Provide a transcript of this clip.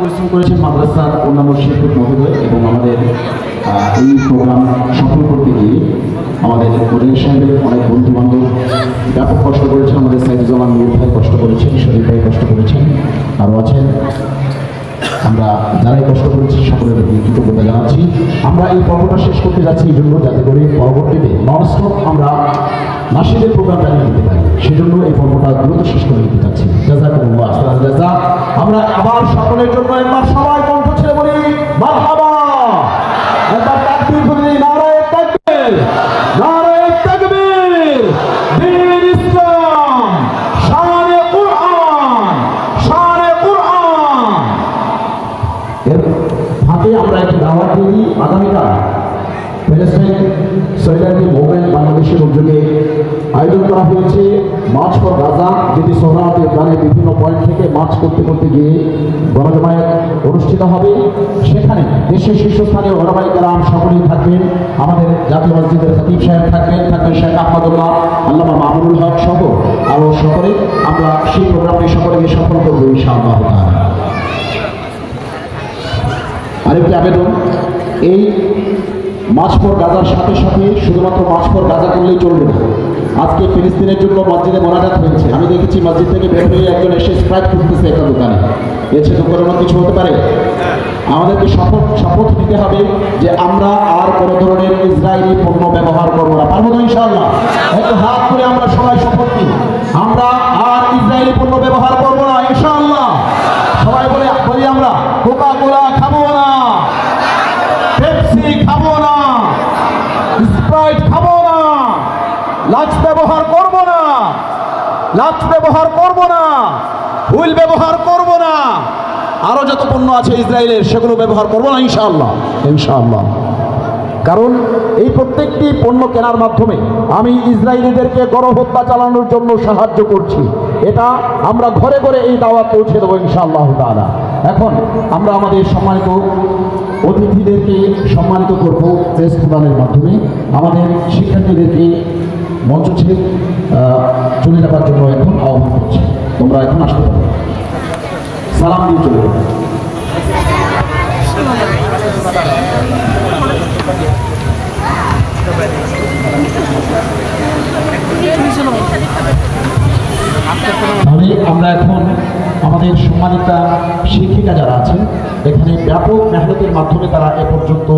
পরিশ্রম করেছেন মাদ্রাসার অন্যান্য শিক্ষক মহোদয় এবং আমাদের এই প্রোগ্রাম সফল করতে গিয়ে আমাদের মনির সাহেবের অনেক বন্ধু বান্ধব ব্যাপক কষ্ট করেছেন, আমাদের সাইদুজ্জামান নূর ভাই কষ্ট করেছেন, শরীফ ভাই কষ্ট করেছেন, আরও আছেন। আমরা যারাই কষ্ট করেছি সকলের কৃতজ্ঞতা জানাচ্ছি। আমরা এই পর্বটা শেষ করতে যাচ্ছি এই জন্য, যাতে করে পরবর্তীতে ননস্টপ আমরা নাসিদের প্রোগ্রাম চালিয়ে দিতে পারি। সেজন্য এই পর্বটা দ্রুত শেষ করে দিতে চাচ্ছি আমরা আবার সকলের জন্য একবার সবাই কণ্ঠ ছেড়ে বলি কুরআন কুরআন। এর ফাঁকে আমরা আগামীকাল প্যালেস্টাইন সৈলান্ডি মোবাইল বাংলাদেশের উদ্যোগে আয়োজন করা হয়েছে মার্চ ফর গাজা যেটি সোহরাতে গানের বিভিন্ন পয়েন্ট থেকে মাছ করতে করতে গিয়ে গণজমায়েত অনুষ্ঠিত হবে। সেখানে দেশের শীর্ষস্থানীয় গণমাই গ্রাম সকলেই থাকবেন। আমাদের জাতীয় মসজিদের খতিব সাহেব থাকবেন থাকবেন শেখ আহমদুল্লাহ, আল্লামা মামুনুল হক সহ আরও সকলে। আমরা সেই প্রোগ্রামটি সকলকে সফল করব ইনশাআল্লাহ আরেকটি আবেদন, এই মাছ পর গাজার সাথে সাথে শুধুমাত্র মাছ পর গাজা করলেই চলবে না। আজকে ফিলিস্তিনের জন্য মসজিদে মোনাজাত হয়েছে। আমি দেখেছি মসজিদ থেকে বের হয়ে একজন এসে স্প্রাইট করতেছে একটা দোকানে। এর চেয়ে দুঃখজনক কিছু হতে পারে? আমাদেরকে শপথ শপথ নিতে হবে যে আমরা আর কোনো ধরনের ইসরায়েলি পণ্য ব্যবহার করব না। পারব তো ইনশাআল্লাহ? একটু হাত করে আমরা সবাই শপথ নিই। আমরা আর ইসরায়েলি পণ্য ব্যবহার করব না, ইনশাআল্লাহ। সবাই বলে, বলি আমরা কোকা কোলা খাব না, পেপসি খাব না, স্প্রাইট খাব লাক্স ব্যবহার করব না। লাচ ব্যবহার করব না। হুইল ব্যবহার করব না। আরও যত পণ্য আছে ইসরায়েলের, সেগুলো ব্যবহার করব না, ইনশাআল্লাহ। ইনশাআল্লাহ। কারণ এই প্রত্যেকটি পণ্য কেনার মাধ্যমে আমি ইসরায়েলিদেরকে গণহত্যা চালানোর জন্য সাহায্য করছি। এটা আমরা ঘরে ঘরে এই দাওয়াত পৌঁছে দেবো, ইনশাআল্লাহ তাআলা। এখন আমরা আমাদের সম্মানিত অতিথিদেরকে সম্মানিত করব প্রেস প্রদানের মাধ্যমে। আমাদের শিক্ষার্থীদেরকে মঞ্চ ছেড়ে চলে যাবার জন্য এখন আহ্বান করছি। তোমরা এখন আসতে পারো। সালাম দিয়ে চলে তাহলে আমরা এখন আমাদের সম্মানিতা শিক্ষিকা যারা আছেন, এখানে ব্যাপক মেহনতের মাধ্যমে তারা এ পর্যন্ত